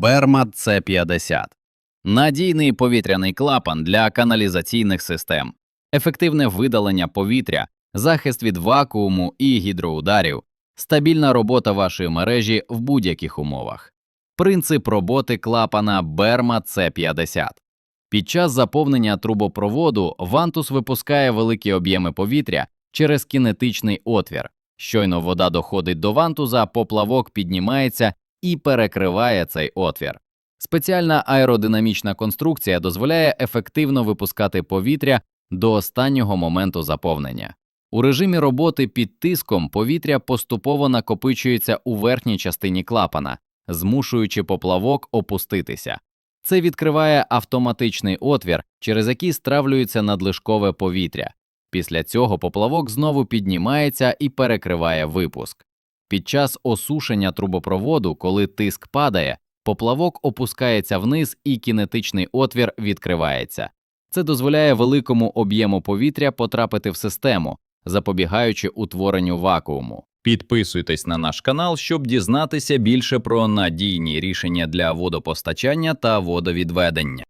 Бермат С-50 надійний повітряний клапан для каналізаційних систем, ефективне видалення повітря, захист від вакууму і гідроударів, стабільна робота вашої мережі в будь-яких умовах. Принцип роботи клапана Бермат С-50 під час заповнення трубопроводу вантус випускає великі об'єми повітря через кінетичний отвір. Щойно вода доходить до вантуза, поплавок піднімається і перекриває цей отвір. Спеціальна аеродинамічна конструкція дозволяє ефективно випускати повітря до останнього моменту заповнення. У режимі роботи під тиском повітря поступово накопичується у верхній частині клапана, змушуючи поплавок опуститися. Це відкриває автоматичний отвір, через який стравлюється надлишкове повітря. Після цього поплавок знову піднімається і перекриває випуск. Під час осушення трубопроводу, коли тиск падає, поплавок опускається вниз і кінетичний отвір відкривається. Це дозволяє великому об'єму повітря потрапити в систему, запобігаючи утворенню вакууму. Підписуйтесь на наш канал, щоб дізнатися більше про надійні рішення для водопостачання та водовідведення.